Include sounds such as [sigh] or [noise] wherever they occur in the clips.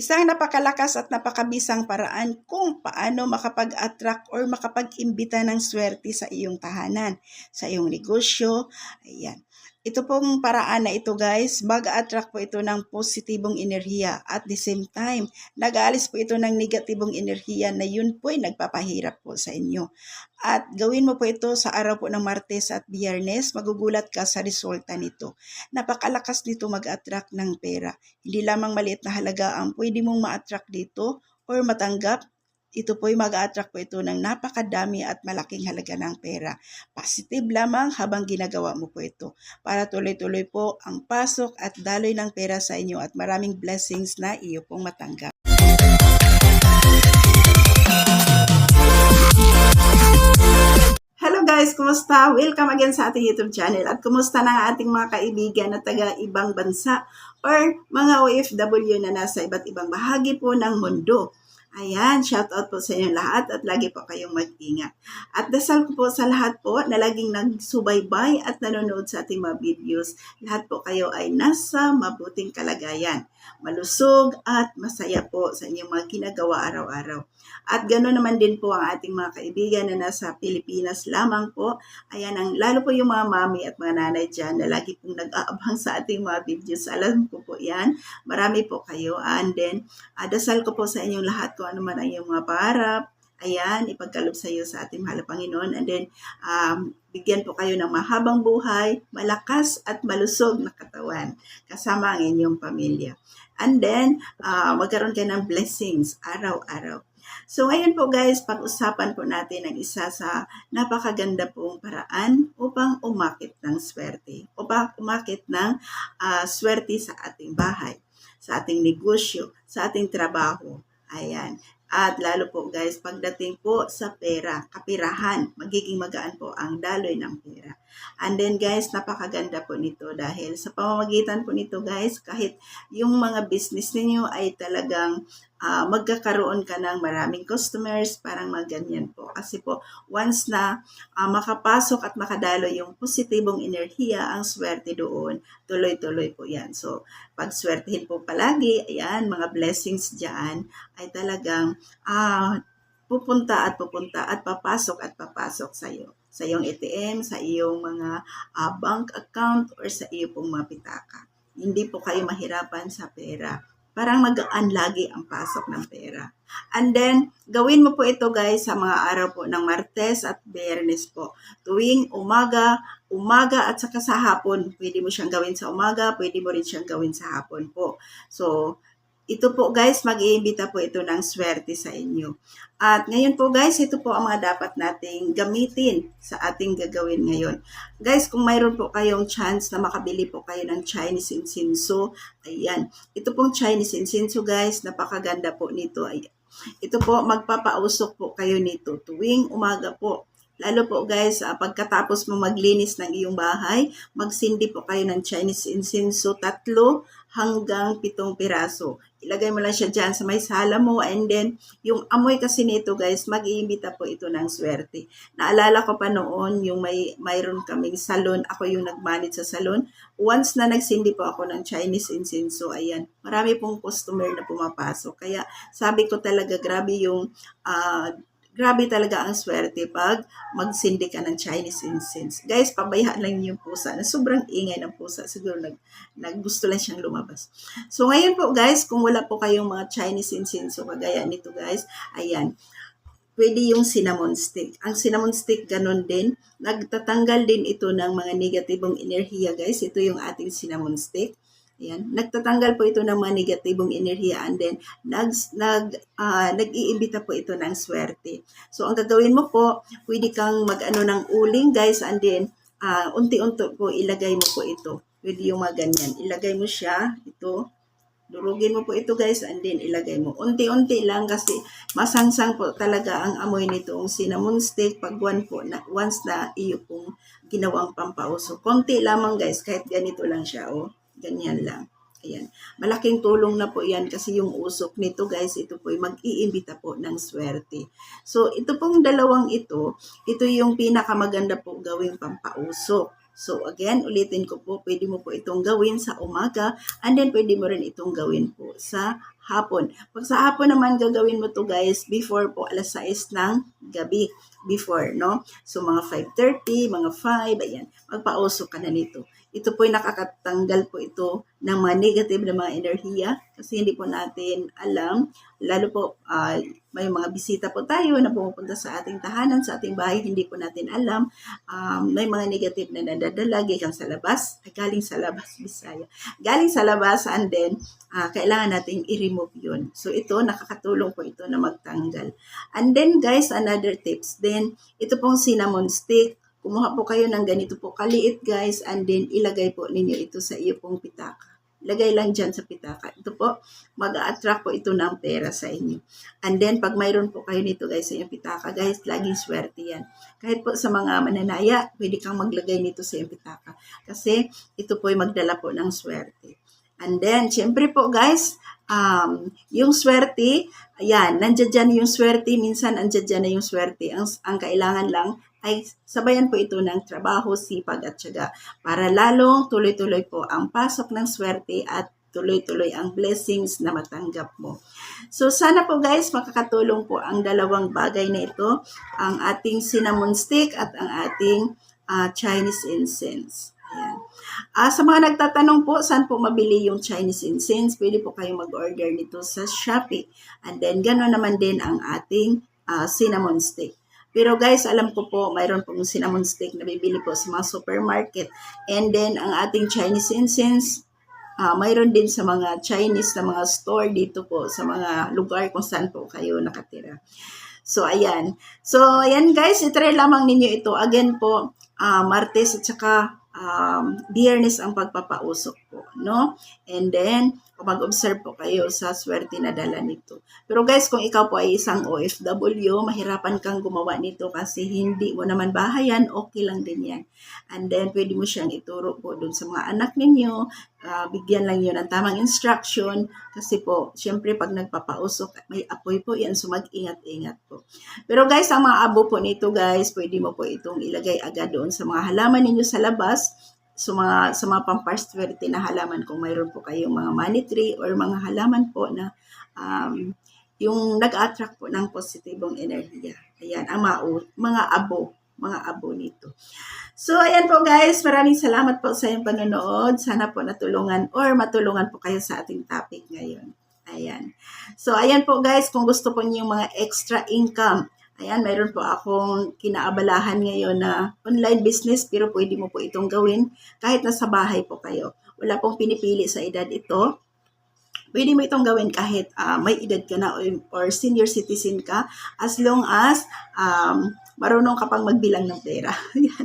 Isang napakalakas at napakabisang paraan kung paano makapag-attract or makapag-imbita ng swerte sa iyong tahanan, sa iyong negosyo. Ayan. Ito pong paraan na ito guys, mag-attract po ito ng positibong enerhiya. At the same time, nag-aalis po ito ng negatibong enerhiya na yun po ay nagpapahirap po sa inyo. At gawin mo po ito sa araw po ng Martes at Biyernes, magugulat ka sa resulta nito. Napakalakas nito mag-attract ng pera. Hindi lamang maliit na halaga ang pwede mong ma-attract dito or matanggap ito po'y mag-attract po ito ng napakadami at malaking halaga ng pera. Positive lamang habang ginagawa mo po ito para tuloy-tuloy po ang pasok at daloy ng pera sa inyo at maraming blessings na iyo pong matanggap. Hello guys, kumusta? Welcome again sa ating YouTube channel. At kumusta na ating mga kaibigan na taga ibang bansa or mga OFW na nasa iba't ibang bahagi po ng mundo. Ayan, shout out po sa inyo lahat at lagi po kayong mag-ingat. At dasal ko po sa lahat po na laging nagsubaybay at nanonood sa ating mga videos. Lahat po kayo ay nasa mabuting kalagayan, malusog at masaya po sa inyong mga ginagawa araw-araw. At gano'n naman din po ang ating mga kaibigan na nasa Pilipinas lamang po. Ayan, ang, lalo po yung mga mami at mga nanay dyan na lagi pong nag-aabang sa ating mga videos. Alam ko po yan. Marami po kayo. And then, uh, dasal ko po sa inyong lahat kung ano man ang iyong mga pangarap. Ayan, ipagkalob sa iyo sa ating mahal Panginoon. And then, um, bigyan po kayo ng mahabang buhay, malakas at malusog na katawan kasama ang inyong pamilya. And then, uh, magkaroon kayo ng blessings araw-araw. So ngayon po guys, pag-usapan po natin ang isa sa napakaganda pong paraan upang umakit ng swerte. Upang umakit ng uh, swerte sa ating bahay, sa ating negosyo, sa ating trabaho. Ayan. At lalo po guys, pagdating po sa pera, kapirahan, magiging magaan po ang daloy ng pera. And then guys, napakaganda po nito dahil sa pamamagitan po nito guys, kahit yung mga business ninyo ay talagang uh, magkakaroon ka ng maraming customers, parang maganyan po. Kasi po, once na uh, makapasok at makadalo yung positibong enerhiya, ang swerte doon, tuloy-tuloy po yan. So, pag swertihin po palagi, ayan, mga blessings dyan, ay talagang uh, pupunta at pupunta at papasok at papasok sa iyo sa iyong ATM, sa iyong mga uh, bank account or sa iyo pong mga pitaka. Hindi po kayo mahirapan sa pera parang magaan lagi ang pasok ng pera. And then, gawin mo po ito guys sa mga araw po ng Martes at Biyernes po. Tuwing umaga, umaga at saka sa hapon. Pwede mo siyang gawin sa umaga, pwede mo rin siyang gawin sa hapon po. So, ito po guys, mag-iimbita po ito ng swerte sa inyo. At ngayon po guys, ito po ang mga dapat nating gamitin sa ating gagawin ngayon. Guys, kung mayroon po kayong chance na makabili po kayo ng Chinese incenso, ayan. Ito pong Chinese incenso guys, napakaganda po nito. Ay, ito po, magpapausok po kayo nito tuwing umaga po. Lalo po guys, uh, pagkatapos mo maglinis ng iyong bahay, magsindi po kayo ng Chinese incenso tatlo hanggang pitong piraso. Ilagay mo lang siya dyan sa may sala mo and then yung amoy kasi nito guys, mag-iimbita po ito ng swerte. Naalala ko pa noon yung may mayroon kaming salon, ako yung nag-manage sa salon. Once na nagsindi po ako ng Chinese incense, so ayan, marami pong customer na pumapasok. Kaya sabi ko talaga grabe yung uh, Grabe talaga ang swerte pag magsindi ka ng Chinese incense. Guys, pabayaan lang yung pusa na sobrang ingay ng pusa. Siguro nag, naggusto lang siyang lumabas. So ngayon po guys, kung wala po kayong mga Chinese incense so kagaya nito guys, ayan, pwede yung cinnamon stick. Ang cinnamon stick ganun din, nagtatanggal din ito ng mga negatibong enerhiya guys. Ito yung ating cinnamon stick. Ayan. Nagtatanggal po ito ng mga negatibong enerhiya and then nag, nag, uh, nag-iimbita po ito ng swerte. So, ang gagawin mo po, pwede kang mag-ano ng uling guys and then uh, unti-unti po ilagay mo po ito. Pwede yung mga ganyan. Ilagay mo siya, ito, Durugin mo po ito guys and then ilagay mo. Unti-unti lang kasi masangsang po talaga ang amoy nito ang cinnamon stick pag one po na, once na iyo pong ginawang pampauso. Konti lamang guys kahit ganito lang siya oh. Ganyan lang. Ayan. Malaking tulong na po yan kasi yung usok nito guys, ito po ay mag-iimbita po ng swerte. So ito pong dalawang ito, ito yung pinakamaganda po gawing pampausok. So again, ulitin ko po, pwede mo po itong gawin sa umaga and then pwede mo rin itong gawin po sa hapon. Pag sa hapon naman gagawin mo to guys before po alas 6 ng gabi before, no? So mga 5.30, mga 5, ayan, magpausok ka na nito. Ito po ay nakakatanggal po ito ng mga negative na mga enerhiya kasi hindi po natin alam, lalo po ah, may mga bisita po tayo na pumupunta sa ating tahanan, sa ating bahay, hindi po natin alam. Um, may mga negative na nadadala, gikan sa labas, ay galing sa labas, Bisaya. Galing sa labas and then ah, kailangan nating i-remove yun. So ito, nakakatulong po ito na magtanggal. And then guys, another tips then ito pong cinnamon stick. Kumuha po kayo ng ganito po kaliit guys and then ilagay po ninyo ito sa iyo pong pitaka. Lagay lang dyan sa pitaka. Ito po, mag-attract po ito ng pera sa inyo. And then, pag mayroon po kayo nito guys sa iyong pitaka, guys, laging swerte yan. Kahit po sa mga mananaya, pwede kang maglagay nito sa iyong pitaka. Kasi, ito po ay magdala po ng swerte. And then, syempre po guys, um, yung swerte, ayan, nandiyan dyan yung swerte, minsan andyan dyan na yung swerte. Ang, ang kailangan lang ay sabayan po ito ng trabaho, sipag at syaga para lalong tuloy-tuloy po ang pasok ng swerte at tuloy-tuloy ang blessings na matanggap mo. So sana po guys makakatulong po ang dalawang bagay na ito, ang ating cinnamon stick at ang ating ah, Chinese incense. Ayan. Ah, sa mga nagtatanong po, saan po mabili yung Chinese incense? Pwede po kayong mag-order nito sa Shopee. And then, gano'n naman din ang ating ah, cinnamon stick. Pero guys, alam ko po, mayroon pong cinnamon stick na bibili po sa mga supermarket. And then, ang ating Chinese incense, ah mayroon din sa mga Chinese na mga store dito po, sa mga lugar kung saan po kayo nakatira. So, ayan. So, ayan guys, itry lamang ninyo ito. Again po, ah Martes at saka um, Biyernes ang pagpapausok po, no? And then, mag-observe po kayo sa swerte na dala nito. Pero guys, kung ikaw po ay isang OFW, mahirapan kang gumawa nito kasi hindi mo naman bahayan, okay lang din yan. And then, pwede mo siyang ituro po dun sa mga anak ninyo, ah, bigyan lang yun ng tamang instruction kasi po, syempre pag nagpapausok, may apoy po yan, so mag-ingat-ingat po. Pero guys, ang mga abo po nito guys, pwede mo po itong ilagay agad doon sa mga halaman ninyo sa labas, sa mga, sa mga pamparswerte na halaman kung mayroon po kayong mga money tree or mga halaman po na um, yung nag-attract po ng positibong enerhiya. Ayan, ang mga, mga abo, mga abo nito. So, ayan po guys, maraming salamat po sa iyong panonood. Sana po natulungan or matulungan po kayo sa ating topic ngayon. Ayan. So, ayan po guys, kung gusto po niyo mga extra income, ayan, mayroon po akong kinaabalahan ngayon na online business, pero pwede mo po itong gawin kahit nasa bahay po kayo. Wala pong pinipili sa edad ito. Pwede mo itong gawin kahit ah, may edad ka na or, or senior citizen ka as long as um, marunong ka pang magbilang ng pera.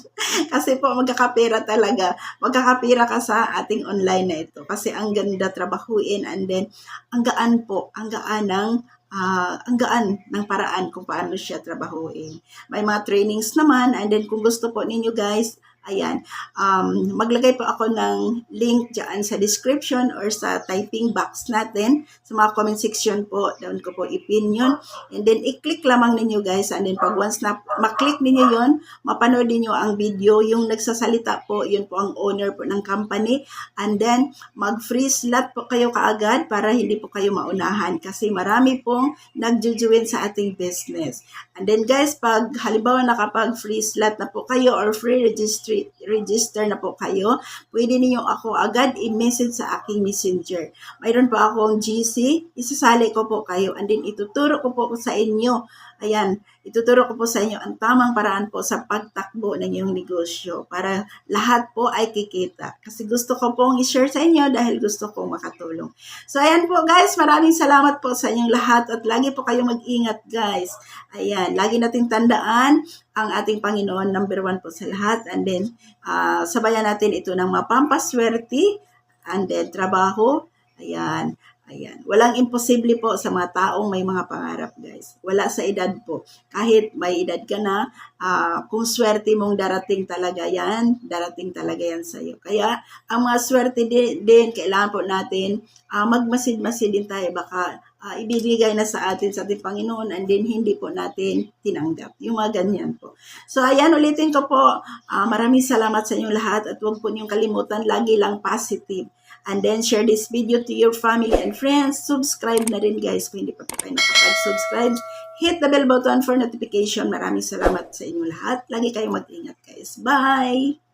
[laughs] Kasi po magkakapera talaga. Magkakapera ka sa ating online na ito. Kasi ang ganda trabahuin and then ang gaan po, ang gaan ng ah, ang gaan ng paraan kung paano siya trabahuin. May mga trainings naman and then kung gusto po ninyo guys, ayan, um, maglagay po ako ng link dyan sa description or sa typing box natin sa mga comment section po, doon ko po ipin yun. And then, i-click lamang ninyo guys. And then, pag once na maklik ninyo yun, mapanood ninyo ang video. Yung nagsasalita po, yun po ang owner po ng company. And then, mag-free slot po kayo kaagad para hindi po kayo maunahan. Kasi marami pong nagjujuin sa ating business. And then guys, pag halimbawa nakapag-free slot na po kayo or free registry, register na po kayo, pwede ninyo ako agad i-message sa aking messenger. Mayroon po akong GC, isasali ko po kayo and then ituturo ko po sa inyo. Ayan, ituturo ko po sa inyo ang tamang paraan po sa pagtakbo ng iyong negosyo para lahat po ay kikita. Kasi gusto ko pong i-share sa inyo dahil gusto kong makatulong. So ayan po guys, maraming salamat po sa inyong lahat at lagi po kayong mag-ingat guys. Ayan, lagi nating tandaan ang ating Panginoon, number one po sa lahat. And then, ah, sabayan natin ito ng mapampaswerte and then trabaho. Ayan. Ayan. Walang imposible po sa mga taong may mga pangarap, guys. Wala sa edad po. Kahit may edad ka na, ah, kung swerte mong darating talaga yan, darating talaga yan sa iyo. Kaya, ang mga swerte din, din kailangan po natin, ah, magmasid-masid din tayo. Baka ah, ibibigay na sa atin sa ating Panginoon and then hindi po natin tinanggap. Yung mga ganyan po. So, ayan, ulitin ko po. ah, maraming salamat sa inyong lahat at huwag po niyong kalimutan, lagi lang positive. And then share this video to your family and friends. Subscribe na rin guys kung hindi pa po kayo nakapag-subscribe. Hit the bell button for notification. Maraming salamat sa inyo lahat. Lagi kayong mag-ingat guys. Bye!